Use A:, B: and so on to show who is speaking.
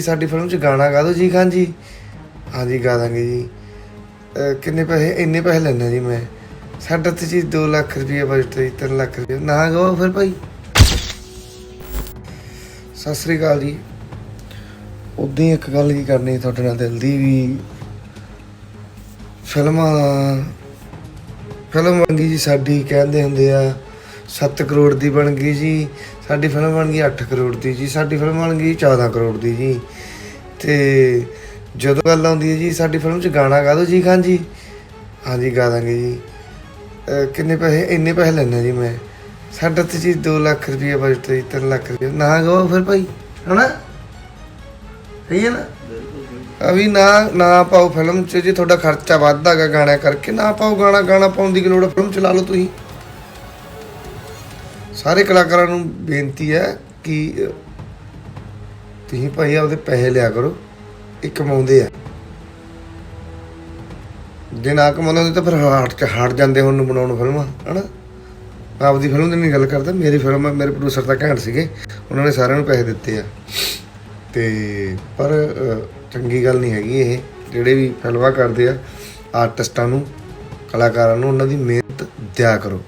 A: ਸਾਡੀ ਫਿਲਮ 'ਚ ਗਾਣਾ ਗਾ ਦਿਓ ਜੀ ਖਾਨ ਜੀ। ਹਾਂਜੀ, ਗਾ ਦਾਂਗੇ ਜੀ। ਅਹ ਕਿੰਨੇ ਪੈਸੇ, ਇੰਨੇ ਪੈਸੇ ਲੈਣਾ ਜੀ ਮੈਂ। ਸਾਡਾ ਤੇ ਜੀ 2 ਲੱਖ ਰੁਪਏ ਬਜਟ ਹੈ 3 ਲੱਖ ਰੁਪਏ ਨਾ ਗਾਓ ਫਿਰ ਭਾਈ। ਸਤਿ ਸ੍ਰੀ ਅਕਾਲ ਜੀ। ਉਦਾਂ ਹੀ ਇੱਕ ਗੱਲ ਕੀ ਕਰਨੀ ਤੁਹਾਡੇ ਨਾਲ ਦਿਲ ਦੀ ਵੀ ਫਿਲਮਾਂ ਫਿਲਮ ਬਣ ਜੀ ਸਾਡੀ ਕਹਿੰਦੇ ਹੁੰਦੇ ਆ 7 ਕਰੋੜ ਦੀ ਬਣ ਗਈ ਜੀ, ਸਾਡੀ ਫਿਲਮ ਬਣ ਗਈ 8 ਕਰੋੜ ਦੀ ਜੀ, ਸਾਡੀ ਫਿਲਮ ਬਣ ਗਈ 14 ਕਰੋੜ ਦੀ ਜੀ। ਤੇ ਜਦੋਂ ਗੱਲ ਆਉਂਦੀ ਹੈ ਜੀ, ਸਾਡੀ ਫਿਲਮ 'ਚ ਗਾਣਾ ਗਾ ਦਿਓ ਜੀ ਖਾਨ ਜੀ। ਹਾਂਜੀ, ਗਾ ਦਾਂਗੇ ਜੀ। ਅਹ ਕਿੰਨੇ ਪੈਸੇ, ਇੰਨੇ ਪੈਸੇ ਲੈਣਾ ਜੀ ਮੈਂ। ਸਾਡਾ ਤੇ ਜੀ 2 ਲੱਖ ਰੁਪਏ ਬਜਟ ਹੈ 3 ਲੱਖ ਰੁਪਏ ਨਾ ਗਾਓ ਫਿਰ ਭਾਈ, ਹਨਾ? ਸਹੀ ਹੈ ਨਾ? ਅਭੀ ਨਾ ਨਾ ਪਾਓ ਫਿਲਮ 'ਚ, ਜੇ ਤੁਹਾਡਾ ਖਰਚਾ ਵੱਧਦਾ ਗਾ ਗਾਣਾ ਕਰਕੇ, ਨਾ ਪਾਓ ਗਾਣਾ ਗਾਣਾ ਪਾਉਣ ਦੀ ਕੀ ਲੋੜ ਹੈ ਫਿਲਮ ਚਲਾ ਲਓ ਤੁਸੀਂ। ਸਾਰੇ ਕਲਾਕਾਰਾਂ ਨੂੰ ਬੇਨਤੀ ਹੈ ਕਿ ਤੁਸੀਂ ਭਾਈ ਆਪਦੇ ਪੈਸੇ ਲਿਆ ਕਰੋ, ਇਹ ਕਮਾਉਂਦੇ ਆ। ਜੇ ਨਾ ਕਮਾਉਂਦੇ ਹੁੰਦੇ ਤਾਂ ਫਿਰ ਹਾਰਟ ਚ ਹਾਰ ਜਾਂਦੇ ਹੁਣ ਨੂੰ ਬਣਾਉਣ ਫਿਲਮਾਂ, ਹਨਾ? ਮੈਂ ਆਪਦੀ ਫਿਲਮ ਦੀ ਨਹੀਂ ਗੱਲ ਕਰਦਾ, ਮੇਰੀ ਫਿਲਮ ਮੇਰੇ ਪ੍ਰੋਡਿਊਸਰ ਤਾਂ ਘੈਂਟ ਸੀਗੇ, ਉਹਨਾਂ ਨੇ ਸਾਰਿਆਂ ਨੂੰ ਪੈਸੇ ਦਿੱਤੇ ਆ। ਤੇ, ਪਰ ਚੰਗੀ ਗੱਲ ਨਹੀਂ ਹੈਗੀ ਇਹ, ਜਿਹੜੇ ਵੀ ਫਿਲਮਾਂ ਕਰਦੇ ਆ, ਆਰਟਿਸਟਾਂ ਨੂੰ, ਕਲਾਕਾਰਾਂ ਨੂੰ, ਉਹਨਾਂ ਦੀ ਮਿਹਨਤ ਦਿਆ ਕਰੋ।